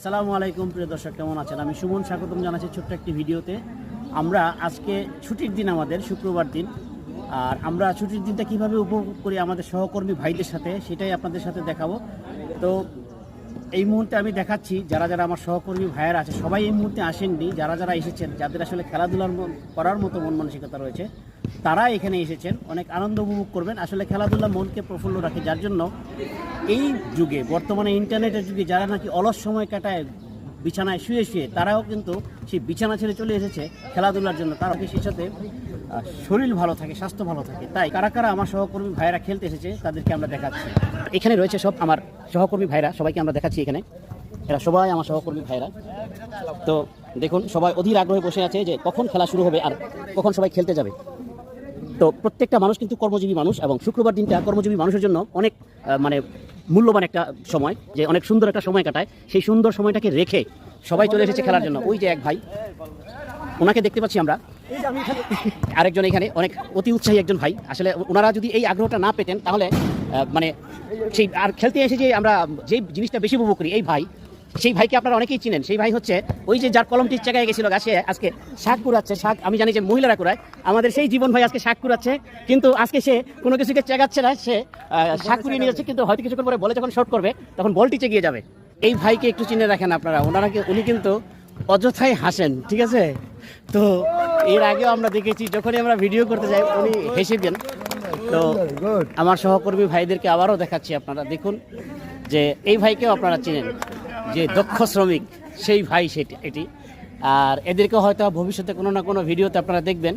আসসালামু আলাইকুম, প্রিয় দর্শক, কেমন আছেন? আমি সুমন স্বাগতম জানাচ্ছি ছোট্ট একটি ভিডিওতে। আমরা আজকে ছুটির দিন আমাদের, শুক্রবার দিন। আর আমরা ছুটির দিনটা কীভাবে উপভোগ করি আমাদের সহকর্মী ভাইদের সাথে, সেটাই আপনাদের সাথে দেখাবো। তো এই মুহূর্তে আমি দেখাচ্ছি, যারা যারা আমার সহকর্মী ভাইয়েরা আছে, সবাই এই মুহূর্তে আসেননি। যারা যারা এসেছেন, যাদের আসলে খেলাধুলার করার মতো মন মানসিকতা রয়েছে তারা এখানে এসেছেন, অনেক আনন্দ উপভোগ করবেন। আসলে খেলাধুলা মনকে প্রফুল্ল রাখে, যার জন্য এই যুগে, বর্তমানে ইন্টারনেটের যুগে যারা নাকি অলস সময় কাটায়, বিছানায় শুয়ে শুয়ে, তারাও কিন্তু সেই বিছানা ছেড়ে চলে এসেছে খেলাধুলার জন্য। তারা সেই সাথে শরীর ভালো থাকে, স্বাস্থ্য ভালো থাকে। তাই কারা কারা আমার সহকর্মী ভাইরা খেলতে এসেছে, তাদেরকে আমরা দেখাচ্ছি। এখানে রয়েছে সব আমার সহকর্মী ভাইরা সবাইকে আমরা দেখাচ্ছি এখানে। এরা সবাই আমার সহকর্মী ভাইরা তো দেখুন, সবাই অধীর আগ্রহে বসে আছে যে কখন খেলা শুরু হবে আর কখন সবাই খেলতে যাবে। তো প্রত্যেকটা মানুষ কিন্তু কর্মজীবী মানুষ এবং শুক্রবার দিনটা কর্মজীবী মানুষের জন্য অনেক মানে মূল্যবান একটা সময়, যে অনেক সুন্দর একটা সময় কাটায়। সেই সুন্দর সময়টাকে রেখে সবাই চলে এসেছে খেলার জন্য। ওই যে এক ভাই, ওনাকে দেখতে পাচ্ছি আমরা। আরেকজন এখানে, অনেক অতি উৎসাহী একজন ভাই। আসলে ওনারা যদি এই আগ্রহটা না পেতেন, তাহলে মানে সেই, আর খেলতে এসে যে আমরা যেই জিনিসটা বেশি উপভোগ করি, এই ভাই সেই ভাইকে আপনারা অনেকেই চিনেন। সেই ভাই হচ্ছে ওই যে যার কলমটির জায়গায় গেছিল গাছে, আজকে শাক কুড়াচ্ছে, শাক আমি জানি যে মহিলারা কুড়ায়, আমাদের সেই জীবন ভাই আজকে শাক কুড়াচ্ছে, কিন্তু আজকে সে কোনো কিছুকে চেগাচ্ছে না, সে শাক কুড়িয়ে নিয়ে যাচ্ছে, কিন্তু হয়তো কিছুক্ষণ পরে বলে যখন শর্ট করবে, তখন বলটি চেগিয়ে যাবে। এই ভাইকে একটু চিনে রাখেন আপনারা, ওনারা উনি কিন্তু অযথাই হাসেন, ঠিক আছে? তো এর আগেও আমরা দেখেছি, যখনই আমরা ভিডিও করতে যাই, উনি হেসে দেন। তো আমার সহকর্মী ভাইদেরকে আবারও দেখাচ্ছি আপনারা, দেখুন যে এই ভাইকেও আপনারা চিনেন। যে দক্ষ শ্রমিক সেই ভাই সেটি এটি। আর এদেরকে হয়তো ভবিষ্যতে কোনো না কোনো ভিডিওতে আপনারা দেখবেন।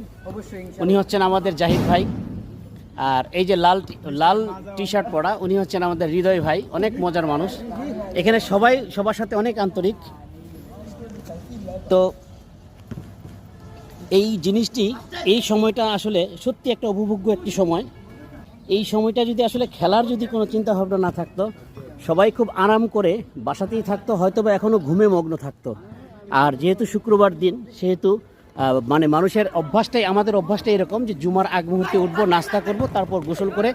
উনি হচ্ছেন আমাদের জাহিদ ভাই। আর এই যে লাল লাল টি শার্ট পরা উনি হচ্ছেন আমাদের হৃদয় ভাই অনেক মজার মানুষ। এখানে সবাই সবার সাথে অনেক আন্তরিক। তো এই জিনিসটি এই সময়টা আসলে সত্যি একটা উপভোগ্য একটি সময়। এই সময়টা যদি আসলে খেলার যদি কোনো চিন্তা ভাবনা না থাকতো, সবাই খুব আরাম করে বাসাতেই থাকতো হয়তো বা এখনও ঘুমে মগ্ন থাকতো। আর যেহেতু শুক্রবার দিন, সেহেতু মানে মানুষের অভ্যাসটাই, আমাদের অভ্যাসটাই এরকম যে জুমার আগ মুহূর্তে উঠবো, নাস্তা করব, তারপর গোসল করে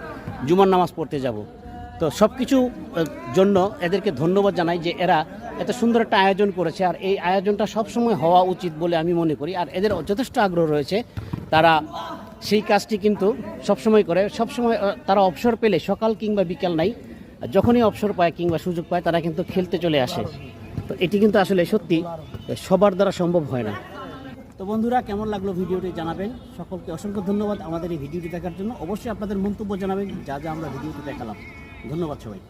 জুমার নামাজ পড়তে যাব। তো সব কিছু জন্য এদেরকে ধন্যবাদ জানাই যে এরা এত সুন্দর একটা আয়োজন করেছে। আর এই আয়োজনটা সবসময় হওয়া উচিত বলে আমি মনে করি। আর এদের যথেষ্ট আগ্রহ রয়েছে। তারা সেই কাজটি কিন্তু সবসময় করে। সবসময় তারা অবসর পেলে সকাল কিংবা বিকাল নাই, যখনই অবসর পায় কিংবা সুযোগ পায়, তারা কিন্তু খেলতে চলে আসে। তো এটি কিন্তু আসলে সত্যি সবার দ্বারা সম্ভব হয় না। তো বন্ধুরা, কেমন লাগল ভিডিওটি জানাবেন? সকলকে অসংখ্য ধন্যবাদ আমাদের এই ভিডিওটি দেখার জন্য। অবশ্যই আপনাদের মন্তব্য জানাবেন, যা যা আমরা ভিডিওটি দেখালাম। ধন্যবাদ সবাই